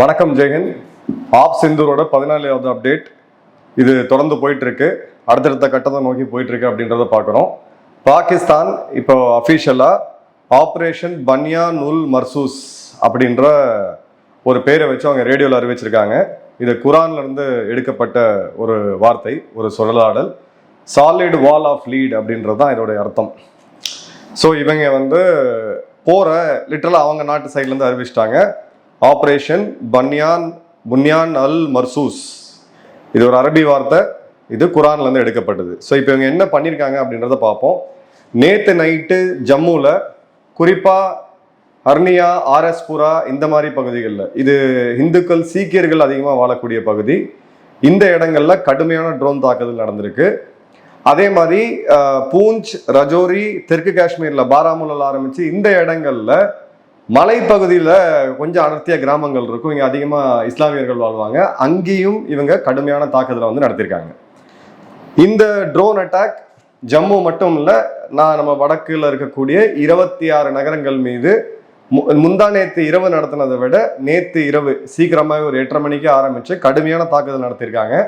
வணக்கம் ஜெயன் ஆப் சிந்தூரோட பதினாலாவது அப்டேட். இது தொடர்ந்து போயிட்டு இருக்கு அடுத்தடுத்த கட்டத்தை நோக்கி போயிட்டு இருக்கு அப்படின்றத பார்க்குறோம். பாகிஸ்தான் இப்போ அஃபீஷியலாக ஆப்ரேஷன் பன்யா நுல் மர்சூஸ் அப்படின்ற ஒரு பேரை வச்சு அவங்க ரேடியோவில் அறிவிச்சிருக்காங்க. இது குரான்ல இருந்து எடுக்கப்பட்ட ஒரு வார்த்தை ஒரு சொல்லாடல். சாலிட் வால் ஆஃப் லீட் அப்படின்றது தான் இதோடைய அர்த்தம். ஸோ இவங்க வந்து போகிற லிட்டரலாக அவங்க நாட்டு சைட்லேருந்து அறிவிச்சிட்டாங்க. ஆப்ரேஷன் பன்யான் புன்யான் அல் மர்சூஸ். இது ஒரு அரபி வார்த்தை. இது குரான்லேருந்து எடுக்கப்பட்டது. ஸோ இப்போ இவங்க என்ன பண்ணியிருக்காங்க அப்படின்றத பார்ப்போம். நேற்று நைட்டு ஜம்முவில் குறிப்பாக அர்னியா ஆர்எஸ்புரா இந்த மாதிரி பகுதிகளில் இது இந்துக்கள் சீக்கியர்கள் அதிகமாக வாழக்கூடிய பகுதி. இந்த இடங்களில் கடுமையான ட்ரோன் தாக்குதல் நடந்திருக்கு. அதே மாதிரி பூஞ்ச் ரஜோரி தெற்கு காஷ்மீரில் பாராமுல்லால ஆரம்பித்து இந்த இடங்களில் மலைப்பகுதியில் கொஞ்சம் அடர்த்திய கிராமங்கள் இருக்கும். இங்கே அதிகமாக இஸ்லாமியர்கள் வாழ்வாங்க. அங்கேயும் இவங்க கடுமையான தாக்குதலை வந்து நடத்தியிருக்காங்க. இந்த ட்ரோன் அட்டாக் ஜம்மு மட்டும் இல்லை நான் நம்ம வடக்கில் இருக்கக்கூடிய இருபத்தி ஆறு நகரங்கள் மீது மு- முந்தா நேற்று இரவு நடத்தினதை விட நேற்று இரவு சீக்கிரமாக ஒரு எட்டரை மணிக்கு ஆரம்பித்து கடுமையான தாக்குதல் நடத்தியிருக்காங்க.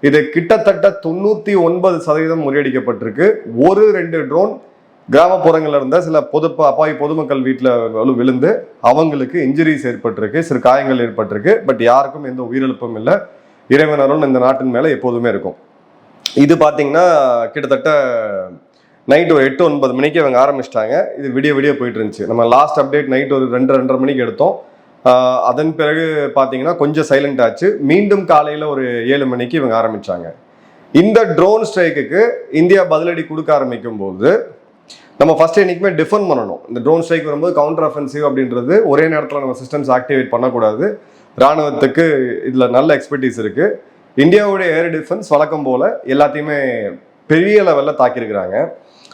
இது கிட்டத்தட்ட தொண்ணூற்றி ஒன்பது சதவீதம் முறியடிக்கப்பட்டிருக்கு. ஒரு ரெண்டு ட்ரோன் கிராமப்புறங்களில் இருந்த சில பொது அப்பாவி பொதுமக்கள் வீட்டில் விழுந்து அவங்களுக்கு இன்ஜுரிஸ் ஏற்பட்டிருக்கு சிறு காயங்கள் ஏற்பட்டிருக்கு. பட் யாருக்கும் எந்த உயிரிழப்பும் இல்லை. இறைவனரும் இந்த நாட்டின் மேலே எப்போதுமே இருக்கும். இது பார்த்தீங்கன்னா கிட்டத்தட்ட நைட் ஒரு எட்டு ஒன்பது மணிக்கு இவங்க ஆரம்பிச்சிட்டாங்க. இது விடிய விடிய போயிட்டு இருந்துச்சு. நம்ம லாஸ்ட் அப்டேட் நைட் ஒரு ரெண்டு ரெண்டரை மணிக்கு எடுத்தோம். அதன் பிறகு பார்த்தீங்கன்னா கொஞ்சம் சைலண்ட் ஆச்சு. மீண்டும் காலையில் ஒரு ஏழு மணிக்கு இவங்க ஆரம்பித்தாங்க இந்த ட்ரோன் ஸ்ட்ரைக்குக்கு இந்தியா பதிலடி கொடுக்க ஆரம்பிக்கும் போது நம்ம ஃபர்ஸ்ட் என்றைக்குமே டிஃபெண்ட் பண்ணணும். இந்த ட்ரோன் ஸ்ட்ரைக் வரும்போது கவுண்டர் அஃபென்சிவ் அப்படின்றது ஒரே நேரத்தில் நம்ம சிஸ்டம்ஸ் ஆக்டிவேட் பண்ணக்கூடாது. ராணுவத்துக்கு இதில் நல்ல எக்ஸ்பர்டீஸ் இருக்குது இந்தியாவுடைய ஏர் டிஃபென்ஸ் வழக்கம் போல் எல்லாத்தையுமே பெரிய லெவலில் தாக்கியிருக்கிறாங்க.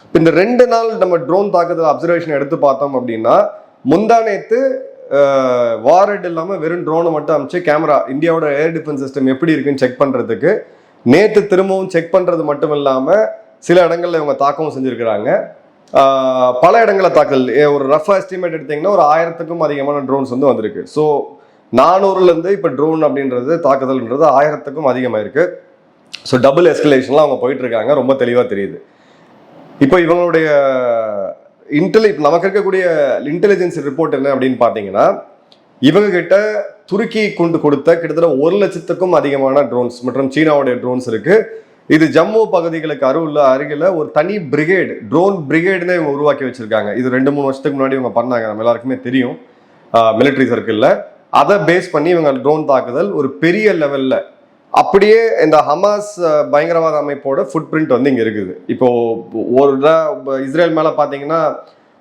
இப்போ இந்த ரெண்டு நாள் நம்ம ட்ரோன் தாக்குதல் அப்சர்வேஷன் எடுத்து பார்த்தோம் அப்படின்னா முந்தானேத்து வாரட் இல்லாமல் வெறும் ட்ரோனை மட்டும் அமிச்சு கேமரா இந்தியாவோட ஏர் டிஃபென்ஸ் சிஸ்டம் எப்படி இருக்குன்னு செக் பண்ணுறதுக்கு நேற்று திரும்பவும் செக் பண்ணுறது மட்டும் இல்லாமல் சில இடங்களில் இவங்க தாக்கவும் செஞ்சுருக்கிறாங்க. பல இடங்களில் தாக்கல் ஒரு ரஃப் எஸ்டிமேட் எடுத்தீங்கன்னா ஒரு ஆயிரத்துக்கும் அதிகமான ட்ரோன்ஸ் வந்து வந்திருக்கு. ஸோ நானூறுலேருந்து இப்போ ட்ரோன் அப்படின்றது தாக்குதல்ன்றது ஆயிரத்துக்கும் அதிகமாயிருக்கு. ஸோ டபுள் எஸ்கலேஷன்லாம் அவங்க போயிட்டுருக்காங்க. ரொம்ப தெளிவாக தெரியுது. இப்போ இவங்களுடைய இன்டெலி நமக்கு இருக்கக்கூடிய இன்டெலிஜென்ஸ் ரிப்போர்ட் என்ன அப்படின்னு பார்த்தீங்கன்னா இவங்க கிட்ட துருக்கி கொண்டு கொடுத்த கிட்டத்தட்ட ஒரு லட்சத்துக்கும் அதிகமான ட்ரோன்ஸ் மற்றும் சீனாவுடைய ட்ரோன்ஸ் இருக்குது இது ஜம்மு பகுதிகளுக்கு அருகில் அருகில் ஒரு தனி பிரிகேடு ட்ரோன் பிரிகேடுன்னு இவங்க உருவாக்கி வச்சிருக்காங்க. இது ரெண்டு மூணு வருஷத்துக்கு முன்னாடி இவங்க பண்ணாங்க. நம்ம எல்லாருக்குமே தெரியும். மிலிட்ரி சர்க்கிளில் அதை பேஸ் பண்ணி இவங்க ட்ரோன் தாக்குதல் ஒரு பெரிய லெவலில் அப்படியே இந்த ஹமாஸ் பயங்கரவாத அமைப்போட ஃபுட் பிரிண்ட் வந்து இங்கே இருக்குது. இப்போ ஒரு இஸ்ரேல் மேலே பார்த்தீங்கன்னா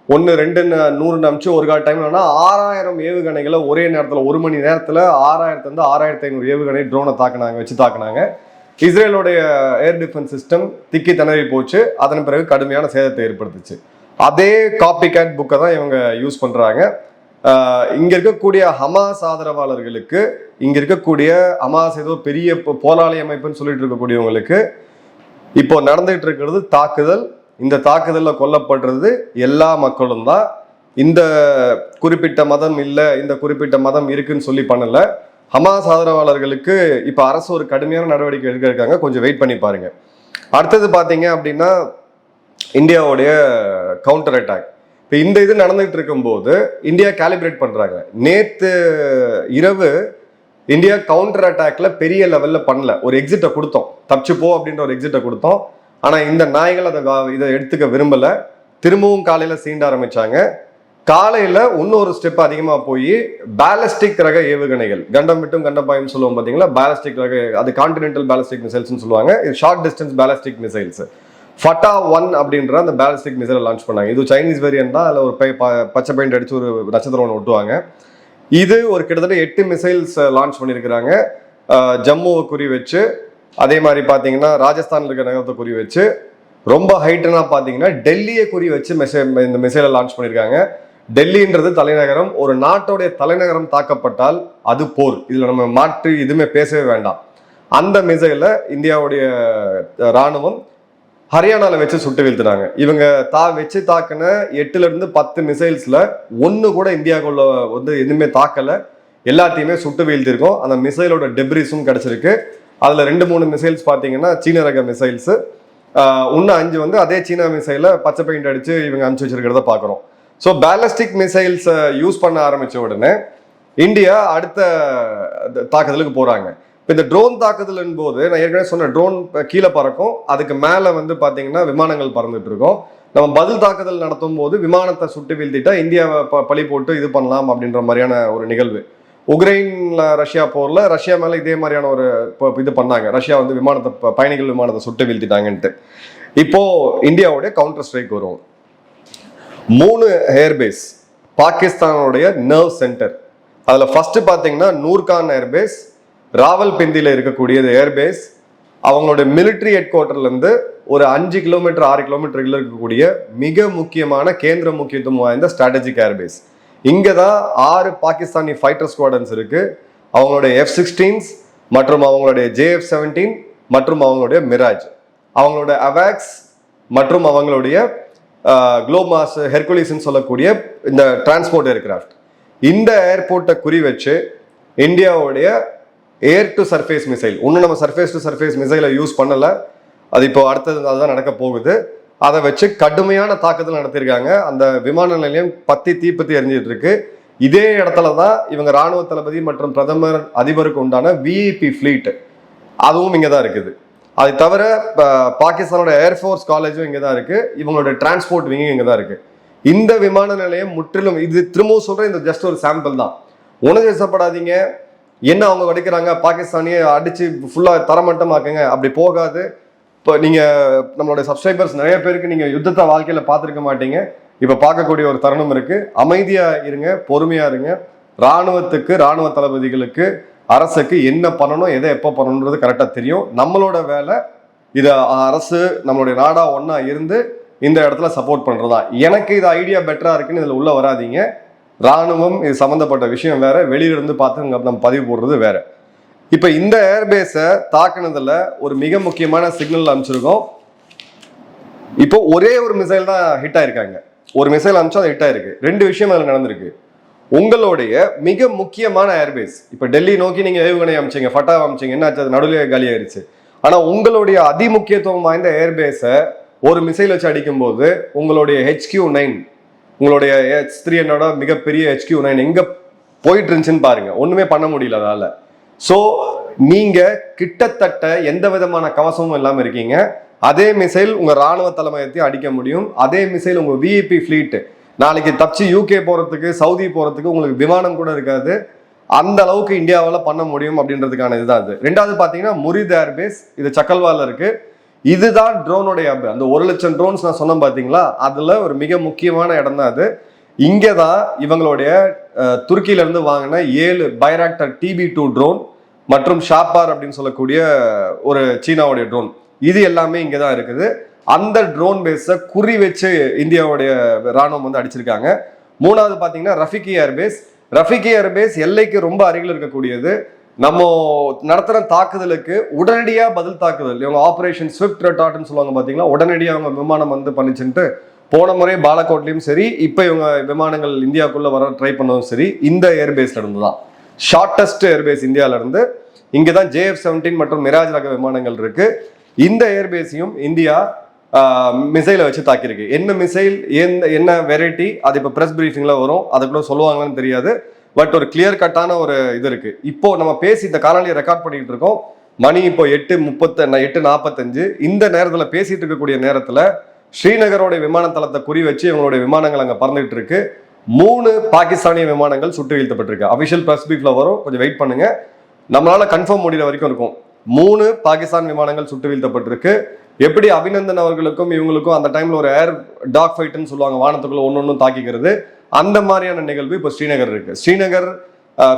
ஒன்று ரெண்டு நூறு அமிச்சு ஒரு கால டைம் என்னன்னா ஆறாயிரம் ஏவுகணைகளை ஒரே நேரத்தில் ஒரு மணி நேரத்தில் ஆறாயிரத்துலேருந்து ஆறாயிரத்தி ஐநூறு ஏவுகணை ட்ரோனை தாக்குனாங்க வச்சு தாக்குனாங்க. இஸ்ரேலுடைய ஏர் டிஃபென்ஸ் சிஸ்டம் திக்கி திணறி போச்சு. அதன் பிறகு கடுமையான சேதத்தை ஏற்படுத்துச்சு. அதே காப்பி கேட் புக்கை தான் இவங்க யூஸ் பண்ணுறாங்க இங்கே இருக்கக்கூடிய ஹமாஸ் ஆதரவாளர்களுக்கு இங்கே இருக்கக்கூடிய ஹமாஸ் ஏதோ பெரிய போ- போராளி அமைப்புன்னு சொல்லிட்டு இருக்கக்கூடியவங்களுக்கு இப்போ நடந்துகிட்டு இருக்கிறது தாக்குதல். இந்த தாக்குதலில் கொல்லப்படுறது எல்லா மக்களும் தான் இந்த குறிப்பிட்ட மதம் இல்லை இந்த குறிப்பிட்ட மதம் இருக்குன்னு சொல்லி பண்ணலை. ஹமாஸ் ஆதரவாளர்களுக்கு இப்போ அரசு ஒரு கடுமையான நடவடிக்கை எடுக்க இருக்காங்க கொஞ்சம் வெயிட் பண்ணி பாருங்க. அடுத்தது பார்த்தீங்க அப்படின்னா இந்தியாவுடைய கவுண்டர் அட்டாக் இப்போ இந்த இது நடந்துகிட்டு இருக்கும்போது இந்தியா கேலிப்ரேட் பண்ணுறாங்க நேற்று இரவு இந்தியா கவுண்டர் அட்டாக்ல பெரிய லெவலில் பண்ணல. ஒரு எக்ஸிட்டை கொடுத்தோம். தப்பிச்சு போ அப்படின்ற ஒரு எக்ஸிட்டை கொடுத்தோம். ஆனால் இந்த நாய்கள் அதை இதை எடுத்துக்க விரும்பலை. திரும்பவும் காலையில் சீண்ட ஆரம்பிச்சாங்க. காலையில இன்னொரு ஸ்டெப் அதிகமா போய் பேலஸ்டிக் ரக ஏவுகணைகள். கண்டம் விட்டும் கண்டபாயம் சொல்லுவோம் பாத்தீங்களா? பேலஸ்டிக் ரக அது கான்டினென்டல் பேலஸ்டிக் மிசைல்ஸ்னு சொல்லுவாங்க. இது short distance ballistic missiles Fatah one அப்படின்ற அந்த பேலஸ்டிக் மிசைலை லான்ச் பண்ணாங்க. இது சைனீஸ் வேரியன் தான். அதில் ஒரு பை- பச்சை பெயிண்ட் அடிச்சு ஒரு நட்சத்திரம் ஒன்று ஒட்டுவாங்க. இது ஒரு கிட்டத்தட்ட எட்டு மிசைல்ஸ் லான்ச் பண்ணியிருக்கிறாங்க ஜம்முவை குறி வச்சு. அதே மாதிரி பார்த்தீங்கன்னா ராஜஸ்தானில் இருக்கிற நகரத்தை குறி வச்சு. ரொம்ப ஹைட்டனாக பார்த்தீங்கன்னா டெல்லியை குறி வச்சு மெசே இந்த மிசைலை லான்ச் பண்ணியிருக்காங்க டெல்லின்றது தலைநகரம் ஒரு நாட்டோடைய தலைநகரம் தாக்கப்பட்டால் அது போர். இதில் நம்ம மாற்று எதுவுமே பேசவே வேண்டாம். அந்த மிசைல இந்தியாவுடைய இராணுவம் ராணுவம் வச்சு சுட்டு வீழ்த்தினாங்க. இவங்க தா வச்சு தாக்கின எட்டுல இருந்து பத்து மிசைல்ஸ்ல ஒன்று கூட இந்தியாவுக்குள்ள வந்து எதுவுமே தாக்கலை. எல்லாத்தையுமே சுட்டு வீழ்த்திருக்கோம். அந்த மிசைலோட டெப்ரிஸும் கிடச்சிருக்கு. அதில் ரெண்டு மூணு மிசைல்ஸ் பார்த்தீங்கன்னா சீன ரக மிசைல்ஸு. இன்னும் அஞ்சு வந்து அதே சீனா மிசைலில் பச்சை பெயிண்ட் அடித்து இவங்க அனுப்பிச்சி வச்சிருக்கிறத பார்க்குறோம் ஸோ பேலஸ்டிக் மிசைல்ஸை யூஸ் பண்ண ஆரம்பித்த உடனே இந்தியா அடுத்த தாக்குதலுக்கு போகிறாங்க இப்போ இந்த ட்ரோன் தாக்குதலின் போது நான் ஏற்கனவே சொன்ன ட்ரோன் கீழே பறக்கும். அதுக்கு மேலே வந்து பார்த்தீங்கன்னா விமானங்கள் பறந்துட்டு இருக்கும். நம்ம பதில் தாக்குதல் நடத்தும் போது விமானத்தை சுட்டு வீழ்த்திட்டா இந்தியாவை ப- பழி போட்டு இது பண்ணலாம் அப்படின்ற மாதிரியான ஒரு நிகழ்வு. உக்ரைனில் ரஷ்யா போரில் ரஷ்யா மேலே இதே மாதிரியான ஒரு இது பண்ணாங்க. ரஷ்யா வந்து விமானத்தை ப- பயணிகள் விமானத்தை சுட்டு வீழ்த்திட்டாங்கன்ட்டு. இப்போது இந்தியாவுடைய கவுண்டர் ஸ்ட்ரைக் வரும். மூணு ஏர்பேஸ் பாகிஸ்தானுடைய நர்வ் சென்டர் அதில் ஃபஸ்ட்டு பார்த்தீங்கன்னா நூர்கான் ஏர்பேஸ் ராவல்பிண்டியில் இருக்கக்கூடியது ஏர்பேஸ் அவங்களுடைய மிலிட்ரி ஹெட் குவார்ட்டர்லேருந்து ஒரு அஞ்சு கிலோமீட்டர் ஆறு கிலோமீட்டர்ல இருக்கக்கூடிய மிக முக்கியமான கேந்திர முக்கியத்துவம் வாய்ந்த ஸ்ட்ராட்டஜிக் ஏர்பேஸ் இங்கே தான் ஆறு பாகிஸ்தானி ஃபைட்டர் ஸ்குவாடன்ஸ் இருக்குது அவங்களுடைய எஃப் சிக்ஸ்டீன்ஸ் மற்றும் அவங்களுடைய ஜேஎஃப் செவன்டீன் மற்றும் அவங்களுடைய மிராஜ் அவங்களோட அவாக்ஸ் மற்றும் அவங்களுடைய குளோமாஸ் ஹெர்குலிஸ்ன்னு சொல்லக்கூடிய இந்த டிரான்ஸ்போர்ட் ஏர்கிராஃப்ட் இந்த ஏர்போர்ட்டை குறி வச்சு இந்தியாவுடைய ஏர் டு சர்ஃபேஸ் மிசைல் இன்னும் நம்ம சர்ஃபேஸ் டு சர்ஃபேஸ் மிசைலை யூஸ் பண்ணலை. அது இப்போ அடுத்தது அதுதான் நடக்க போகுது. அதை வச்சு கடுமையான தாக்குதல் நடத்தியிருக்காங்க. அந்த விமான நிலையம் பத்தி தீப்பத்தி எரிஞ்சிட்டு இருக்கு. இதே இடத்துல தான் இவங்க ராணுவ தளபதி மற்றும் பிரதமர் அதிபருக்கு உண்டான விஐபி ஃப்ளீட் அதுவும் இங்கே தான் இருக்குது. அது தவிர பாகிஸ்தானோட ஏர்ஃபோர்ஸ் காலேஜும் இங்கே தான் இருக்கு. இவங்களோட டிரான்ஸ்போர்ட் விங்கும் இங்கே தான் இருக்கு. இந்த விமான நிலையம் முற்றிலும் இது திரும்பவும் சொல்றேன் இந்த ஜஸ்ட் ஒரு சாம்பிள் தான். உணவு உணர்ச்சிப்படாதீங்க என்ன அவங்க கிடைக்கிறாங்க பாகிஸ்தானியை அடிச்சு ஃபுல்லா தரமட்டமாக்குங்க. அப்படி போகாது. இப்போ நீங்க நம்மளுடைய சப்ஸ்கிரைபர்ஸ் நிறைய பேருக்கு நீங்க யுத்தத்தை வாழ்க்கையில பார்த்துருக்க மாட்டீங்க. இப்ப பார்க்கக்கூடிய ஒரு தருணம் இருக்கு. அமைதியா இருங்க பொறுமையா இருங்க. ராணுவத்துக்கு ராணுவ தளபதிகளுக்கு அரசுக்கு என்ன பண்ணணும் எதை எப்போ பண்ணணுன்றது கரெக்டாக தெரியும். நம்மளோட வேலை இதை அரசு நம்மளுடைய நாடா ஒன்றா இருந்து இந்த இடத்துல சப்போர்ட் பண்ணுறதா எனக்கு இது ஐடியா பெட்டராக இருக்குன்னு இதில் உள்ளே வராதீங்க. ராணுவம் இது சம்மந்தப்பட்ட விஷயம் வேற. வெளியிலிருந்து பார்த்து நம்ம பதிவு போடுறது வேற. இப்போ இந்த ஏர்பேஸை தாக்குனதில் ஒரு மிக முக்கியமான சிக்னல் அனுப்பிச்சிருக்கோம். இப்போ ஒரே ஒரு மிசைல் தான் ஹிட் ஆயிருக்காங்க. ஒரு மிசைல் அனுப்பிச்சா அது ஹிட் ஆயிருக்கு. ரெண்டு விஷயம் அதில் நடந்திருக்கு. உங்களுடைய மிக முக்கியமான ஏர்பேஸ் இப்போ டெல்லி நோக்கி நீங்கள் ஏவுகணை அமைச்சிங்க ஃபட்டா அமைச்சீங்க என்னாச்சு? அது நடுவில் காலி ஆனால் ஆனா உங்களுடைய அதிமுக்கியத்துவம் வாய்ந்த ஏர்பேஸை ஒரு மிசைல் வச்சு அடிக்கும்போது உங்களுடைய ஹெச்கியூ நைன் உங்களுடைய ஹெச் த்ரீ என்னோட மிகப்பெரிய ஹெச்கியூ நைன் எங்கே போயிட்டு இருந்துச்சுன்னு பாருங்க. ஒன்றுமே பண்ண முடியல அதால். ஸோ நீங்கள் கிட்டத்தட்ட எந்த விதமான கவசமும் இல்லாமல் இருக்கீங்க. அதே மிசைல் உங்கள் ராணுவ தலைமையத்தையும் அடிக்க முடியும். அதே மிசைல் உங்கள் விஐபி ஃப்ளீட்டு நாளைக்கு தப்பிச்சு யூகே போகிறதுக்கு சவுதி போகிறதுக்கு உங்களுக்கு விமானம் கூட இருக்காது. அந்த அளவுக்கு இந்தியாவால் பண்ண முடியும் அப்படின்றதுக்கான இதுதான் அது ரெண்டாவது பார்த்தீங்கன்னா முரித் ஏர்பேஸ் இது சக்கல்வாலில் இருக்குது இதுதான் ட்ரோனுடைய hub. அந்த ஒரு லட்சம் ட்ரோன்ஸ் நான் சொன்னேன் பார்த்தீங்களா? அதில் ஒரு மிக முக்கியமான இடம் தான் அது. இங்கே தான் இவங்களுடைய துருக்கியிலேருந்து துருக்கியில இருந்து வாங்கின ஏழு பைராக்டர் டிபி டூ ட்ரோன் மற்றும் ஷாப்பார் அப்படின்னு சொல்லக்கூடிய ஒரு சீனாவுடைய ட்ரோன் இது எல்லாமே இங்கே தான் இருக்குது. அந்த ட்ரோன் பேஸை குறி வச்சு இந்தியாவுடைய ராணுவம் வந்து அடிச்சிருக்காங்க. மூணாவது பார்த்தீங்கன்னா ரஃபிகி ஏர்பேஸ் ரஃபிகி ஏர்பேஸ் எல்லைக்கு ரொம்ப அருகில் இருக்கக்கூடியது. நம்ம நடத்துகிற தாக்குதலுக்கு உடனடியாக பதில் தாக்குதல். இவங்க ஆப்ரேஷன் ஸ்விஃப்ட் ரெட்டாட்னு சொல்லுவாங்க பார்த்தீங்கன்னா உடனடியாக அவங்க விமானம் வந்து பண்ணிச்சுன்ட்டு போன முறை பாலக்கோட்லேயும் சரி இப்போ இவங்க விமானங்கள் இந்தியாவுக்குள்ளே வர ட்ரை பண்ணதும் சரி இந்த ஏர்பேஸ்ல இருந்து தான் ஷார்ட்டஸ்ட் ஏர்பேஸ் இந்தியாவிலேருந்து இங்கே தான் ஜேஎஃப் செவன்டீன் மற்றும் மிராஜ் ரக விமானங்கள் இருக்குது இந்த ஏர்பேஸையும் இந்தியா மிசைலை வச்சு தாக்கியிருக்கு. என்ன மிசைல் எந்த என்ன வெரைட்டி அது இப்போ ப்ரெஸ் பிரீஃபிங்ல வரும். அதுக்குள்ள சொல்லுவாங்கன்னு சொல்லுவாங்களான்னு தெரியாது. பட் ஒரு கிளியர் கட்டான ஒரு இது இருக்கு. இப்போ நம்ம பேசி இந்த காலநிலையை ரெக்கார்ட் பண்ணிட்டு இருக்கோம். மணி இப்போ எட்டு முப்பத்த எட்டு நாற்பத்தஞ்சு இந்த நேரத்தில் பேசிட்டு இருக்கக்கூடிய நேரத்தில் ஸ்ரீநகரோடைய விமான தளத்தை குறி வச்சு இவங்களுடைய விமானங்கள் அங்கே பறந்துட்டு இருக்கு. மூணு பாகிஸ்தானிய விமானங்கள் சுட்டு வீழ்த்தப்பட்டிருக்கு. அபிஷியல் பிரஸ் பீஃபில் வரும். கொஞ்சம் வெயிட் பண்ணுங்க. நம்மளால கன்ஃபார்ம் முடிகிற வரைக்கும் இருக்கும். மூணு பாகிஸ்தான் விமானங்கள் சுட்டு வீழ்த்தப்பட்டிருக்கு. எப்படி அபிநந்தன் அவர்களுக்கும் இவங்களுக்கும் அந்த டைம்ல ஒரு ஏர் டாக் ஃபைட்னு சொல்லுவாங்க வானத்துக்குள்ள ஒன்று ஒன்றும் தாக்கிக்கிறது. அந்த மாதிரியான நிகழ்வு இப்போ ஸ்ரீநகர் இருக்கு. ஸ்ரீநகர்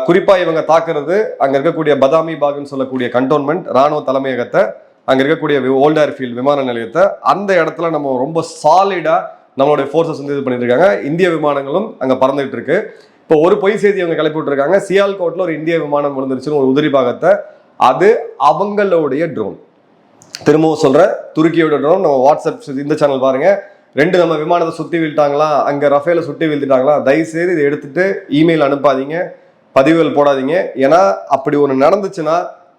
குறிப்பா இவங்க தாக்குறது அங்க இருக்கக்கூடிய பதாமி பாக்னு சொல்லக்கூடிய கண்டோன்மெண்ட் ராணுவ தலைமையகத்தை அங்க இருக்கக்கூடிய ஓல்ட் ஏர்ஃபீல்ட் விமான நிலையத்தை அந்த இடத்துல நம்ம ரொம்ப சாலிடா நம்மளுடைய ஃபோர்ஸஸ் வந்து இது பண்ணிட்டு இருக்காங்க இந்திய விமானங்களும் அங்க பறந்துட்டு இருக்கு இப்போ ஒரு பொய் செய்தி அவங்க கிளப்பி விட்டுருக்காங்க. சியால்கோட்ல ஒரு இந்திய விமானம் விழுந்துருச்சுன்னு ஒரு உதிரி பாகத்தை. அது அவங்களுடைய ட்ரோன் திரும்பவும் சொல்கிறேன் துருக்கியோட ட்ரோன் நம்ம வாட்ஸ்அப் இந்த சேனல் பாருங்கள் ரெண்டு நம்ம விமானத்தை சுற்றி வீழ்த்தாங்களா? அங்கே ரஃபேல சுற்றி வீழ்த்திட்டாங்களா? தயவுசெய்து இதை எடுத்துட்டு இமெயில் அனுப்பாதீங்க. பதிவுகள் போடாதீங்க. ஏன்னா அப்படி ஒன்று நடந்துச்சுன்னா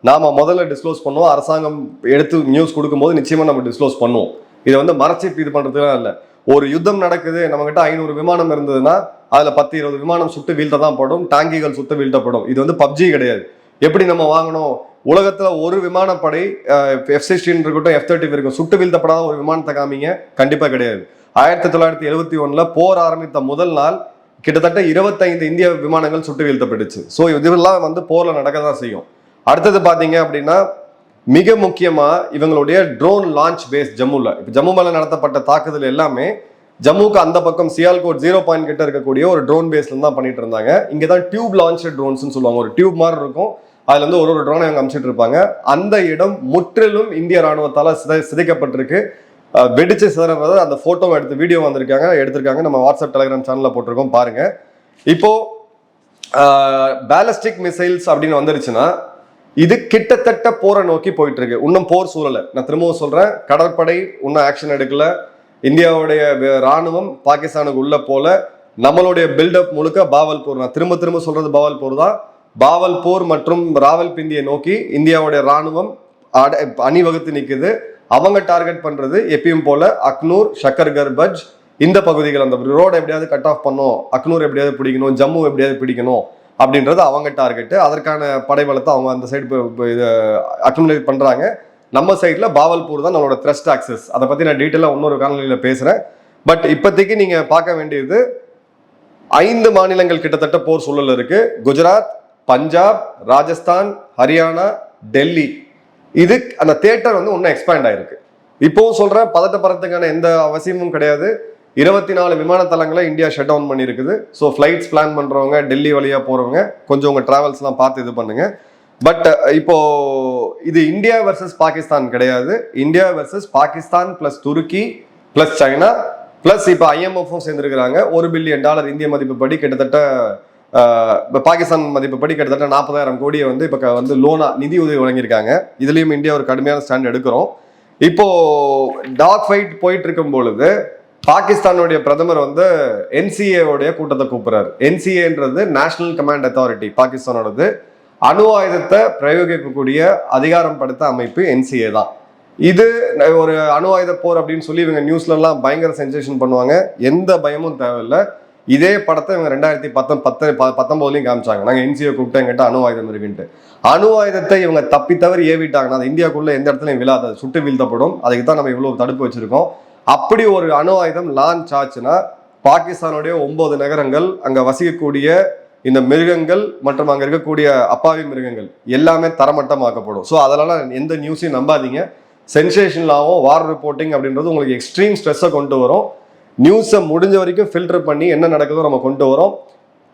நாம் முதல்ல டிஸ்க்ளோஸ் பண்ணுவோம். அரசாங்கம் எடுத்து நியூஸ் கொடுக்கும்போது நிச்சயமாக நம்ம டிஸ்க்ளோஸ் பண்ணுவோம். இதை வந்து மறைச்சி இது பண்ணுறதுலாம் இல்லை. ஒரு யுத்தம் நடக்குது நம்மக்கிட்ட ஐநூறு விமானம் இருந்ததுன்னா அதில் பத்து இருபது விமானம் சுட்டு வீழ்த்த தான் படும். டாங்கிகள் சுட்டு வீழ்த்தப்படும். இது வந்து பப்ஜி கிடையாது. எப்படி நம்ம வாங்கணும்? உலகத்துல ஒரு விமானப்படை எஃப் சிக்ஸ்டீன் இருக்கட்டும் எஃப் தேர்ட்டி இருக்கும் சுட்டு வீழ்த்தப்படாத ஒரு விமானத்தை காமிங்க. கண்டிப்பா கிடையாது. ஆயிரத்தி தொள்ளாயிரத்தி எழுபத்தி ஒன்றில் போர் ஆரம்பித்த முதல் நாள் கிட்டத்தட்ட இருபத்தைந்து இந்திய விமானங்கள் சுட்டு வீழ்த்தப்பட்டுச்சு. ஸோ இதெல்லாம் வந்து போர்ல நடக்க தான் செய்யும். அடுத்தது பாத்தீங்க அப்படின்னா மிக முக்கியமா இவங்களுடைய ட்ரோன் லான்ச் பேஸ் ஜம்முல. இப்போ ஜம்மு மேல நடத்தப்பட்ட தாக்குதல் எல்லாமே ஜம்முக்கு அந்த பக்கம் சியால்கோட் ஜீரோ பாயிண்ட் கிட்ட இருக்கக்கூடிய ஒரு ட்ரோன் பேஸ்ல தான் பண்ணிட்டு இருந்தாங்க. இங்கே தான் டியூப் லான்ச் ட்ரோன்ஸ்னு சொல்லுவாங்க. ஒரு டியூப் மாதிரி இருக்கும். அதுல இருந்து ஒரு ஒரு ட்ரோனை அவங்க அமிச்சிட்டு இருப்பாங்க. அந்த இடம் முற்றிலும் இந்திய ராணுவத்தால சிதை சிதைக்கப்பட்டிருக்கு. வெடிச்சு சிதறது அந்த ஃபோட்டோவை எடுத்து வீடியோ வந்திருக்காங்க எடுத்திருக்காங்க. நம்ம வாட்ஸ்அப் டெலிகிராம் சேனல்ல போட்டிருக்கோம் பாருங்க. இப்போ பேலஸ்டிக் மிசைல்ஸ் அப்படின்னு வந்துருச்சுன்னா இது கிட்டத்தட்ட போரை நோக்கி போயிட்டு இருக்கு இன்னும் போர் சூழல. நான் திரும்பவும் சொல்றேன் கடற்படை இன்னும் ஆக்ஷன் எடுக்கல. இந்தியாவுடைய ராணுவம் பாகிஸ்தானுக்கு உள்ள போல நம்மளுடைய பில்டப் முழுக்க பாவல்பூர். நான் திரும்ப திரும்ப சொல்றது பாவல்பூர் தான். பாவல்பூர் மற்றும் ராவல்பிந்தியை நோக்கி இந்தியாவுடைய ராணுவம் அணிவகுத்து நிற்குது. அவங்க டார்கெட் பண்றது எப்பயும் போல அக்னூர் ஷக்கர்கர் பஜ் இந்த பகுதிகள். அந்த ரோடை எப்படியாவது கட் ஆஃப் பண்ணும். அக்னூர் எப்படியாவது பிடிக்கணும் ஜம்மு எப்படியாவது பிடிக்கணும் அப்படின்றது அவங்க டார்கெட்டு அதற்கான படைபலத்தை அவங்க அந்த சைடு அக்குமுலேட் பண்றாங்க. நம்ம சைட்ல பாவல்பூர் தான் நம்மளோட த்ரெஸ்ட் ஆக்சஸ் அதை பத்தி நான் டீட்டெயிலாக இன்னொரு காலநிலையில் பேசுறேன். பட் இப்போதைக்கு நீங்க பார்க்க வேண்டியது ஐந்து மாநிலங்கள் கிட்டத்தட்ட போர் சூழல் இருக்கு. குஜராத் பஞ்சாப் ராஜஸ்தான் ஹரியானா டெல்லி. இது அந்த தேட்டர் வந்து இன்னும் எக்ஸ்பேண்ட் ஆயிருக்கு. இப்போவும் சொல்கிறேன் பதட்டப்படுறதுக்கான எந்த அவசியமும் கிடையாது. இருபத்தி நாலு விமான தளங்களை இந்தியா ஷட் டவுன் பண்ணியிருக்குது. ஸோ ஃப்ளைட்ஸ் பிளான் பண்ணுறவங்க டெல்லி வழியாக போகிறவங்க கொஞ்சம் உங்கள் ட்ராவல்ஸ்லாம் பார்த்து இது பண்ணுங்க. பட் இப்போ இது இந்தியா வர்சஸ் பாகிஸ்தான் கிடையாது. இந்தியா வர்சஸ் பாகிஸ்தான் பிளஸ் துருக்கி பிளஸ் சைனா பிளஸ் இப்போ ஐஎம்எஃப்பும் சேர்ந்துருக்கிறாங்க. ஒரு பில்லியன் டாலர் இந்திய மதிப்பு படி கிட்டத்தட்ட இப்போ பாகிஸ்தான் மதிப்புப்படி கிட்டத்தட்ட நாற்பதாயிரம் கோடியை வந்து இப்போ வந்து லோனா நிதி உதவி வழங்கியிருக்காங்க. இதுலேயும் இந்தியா ஒரு கடுமையான ஸ்டாண்ட் எடுக்கிறோம். இப்போ டாக் ஃபைட் போயிட்டு இருக்கும் பொழுது பாகிஸ்தானுடைய பிரதமர் வந்து என்சிஏவுடைய கூட்டத்தை கூப்பிடுறாரு. என்சிஏன்றது நேஷனல் கமாண்ட் அத்தாரிட்டி பாகிஸ்தானோடது. அணு ஆயுதத்தை பிரயோகிக்கக்கூடிய அதிகாரம் படுத்த அமைப்பு என்சிஏ தான். இது ஒரு அணு ஆயுத போர் அப்படின்னு சொல்லி இவங்க நியூஸ்லலாம் பயங்கர சென்சேஷன் பண்ணுவாங்க. எந்த பயமும் தேவையில்லை. இதே படத்தை இவங்க ரெண்டாயிரத்தி பத்தம் பத்து பத்தொம்போதுலையும் காமிச்சாங்க. நாங்கள் என்சிஓ கூப்பிட்டு எங்கிட்ட அணு ஆயுதம் இருக்குன்ட்டு. அணு ஆயுதத்தை இவங்க தப்பி தவறி ஏவிட்டாங்கன்னா அது இந்தியாவுக்குள்ளே எந்த இடத்துலையும் விழாது. அது சுட்டு வீழ்த்தப்படும். அதுக்கு தான் நம்ம இவ்வளோ தடுப்பு வச்சிருக்கோம். அப்படி ஒரு அணு ஆயுதம் லான்ச் ஆச்சுன்னா பாகிஸ்தானுடைய ஒன்பது நகரங்கள் அங்கே வசிக்கக்கூடிய இந்த மிருகங்கள் மற்றும் அங்கே இருக்கக்கூடிய அப்பாவி மிருகங்கள் எல்லாமே தரமட்டமாக்கப்படும். ஸோ அதெல்லாம் எந்த நியூஸையும் நம்பாதீங்க. சென்சேஷனலாகவும் வார் ரிப்போர்ட்டிங் அப்படின்றது உங்களுக்கு எக்ஸ்ட்ரீம் ஸ்ட்ரெஸ்ஸை கொண்டு வரும். நியூஸை முடிஞ்ச வரைக்கும் ஃபில்டர் பண்ணி என்ன நடக்குதோ நம்ம கொண்டு வரோம்.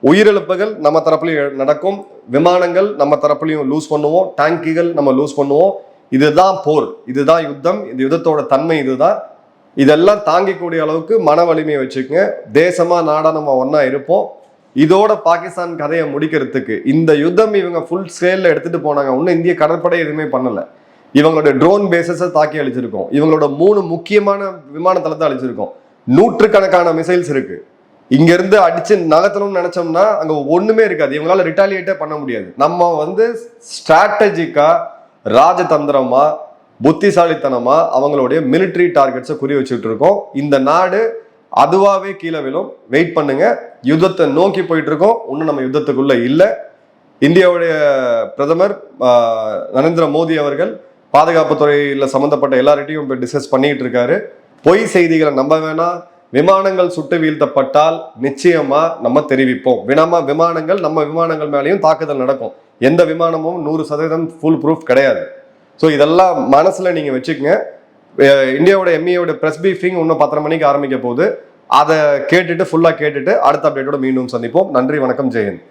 உயிரிழப்புகள் நம்ம தரப்புலையும் நடக்கும். விமானங்கள் நம்ம தரப்புலையும் லூஸ் பண்ணுவோம். டேங்கிகள் நம்ம லூஸ் பண்ணுவோம். இதுதான் போர். இதுதான் யுத்தம். இந்த யுத்தத்தோட தன்மை இதுதான். இதெல்லாம் தாங்கிக்கூடிய அளவுக்கு மன வலிமையை வச்சுக்கோங்க. தேசமா நாடா நம்ம ஒன்னா இருப்போம். இதோட பாகிஸ்தான் கதையை முடிக்கிறதுக்கு இந்த யுத்தம் இவங்க ஃபுல் ஸ்கேல்ல எடுத்துட்டு போனாங்க. இன்னும் இந்திய கடற்படை எதுவுமே பண்ணல. இவங்களோட ட்ரோன் பேசஸை தாக்கி அழிச்சிருக்கோம். இவங்களோட மூணு முக்கியமான விமான தளத்தை அழிச்சிருக்கோம். நூற்றுக்கணக்கான மிசைல்ஸ் இருக்கு. இங்க இருந்து அடிச்சு நகர்த்தணும்னு நினைச்சோம்னா அங்க ஒண்ணுமே இருக்காது. இவங்களால ரிட்டாலியேட்டே பண்ண முடியாது. நம்ம வந்து ஸ்ட்ராட்டஜிக்கா ராஜதந்திரமா புத்திசாலித்தனமா அவங்களுடைய மிலிட்டரி டார்கெட்ஸை குறி வச்சுட்டு இருக்கோம். இந்த நாடு அதுவாகவே கீழே விழும். வெயிட் பண்ணுங்க. யுத்தத்தை நோக்கி போயிட்டு இருக்கோம் இன்னும் நம்ம யுத்தத்துக்குள்ள இல்லை. இந்தியாவுடைய பிரதமர் நரேந்திர மோடி அவர்கள் பாதுகாப்புத்துறையில் சம்மந்தப்பட்ட சம்பந்தப்பட்ட இப்போ டிஸ்கஸ் பண்ணிட்டு இருக்காரு. பொய் செய்திகளை நம்ப வேணாம் விமானங்கள் சுட்டு வீழ்த்தப்பட்டால் நிச்சயமா நம்ம தெரிவிப்போம். வினமா விமானங்கள் நம்ம விமானங்கள் மேலேயும் தாக்குதல் நடக்கும். எந்த விமானமும் நூறு சதவீதம் ஃபுல் ப்ரூஃப் கிடையாது. ஸோ இதெல்லாம் மனசில் நீங்கள் வச்சுக்கங்க. இந்தியாவோட எம்இயோட பிரஸ் பீஃபிங் இன்னும் பத்தரை மணிக்கு ஆரம்பிக்க போகுது. அதை கேட்டுட்டு ஃபுல்லாக கேட்டுட்டு அடுத்த அப்டேட்டோட மீண்டும் சந்திப்போம். நன்றி வணக்கம் ஜெயந்த்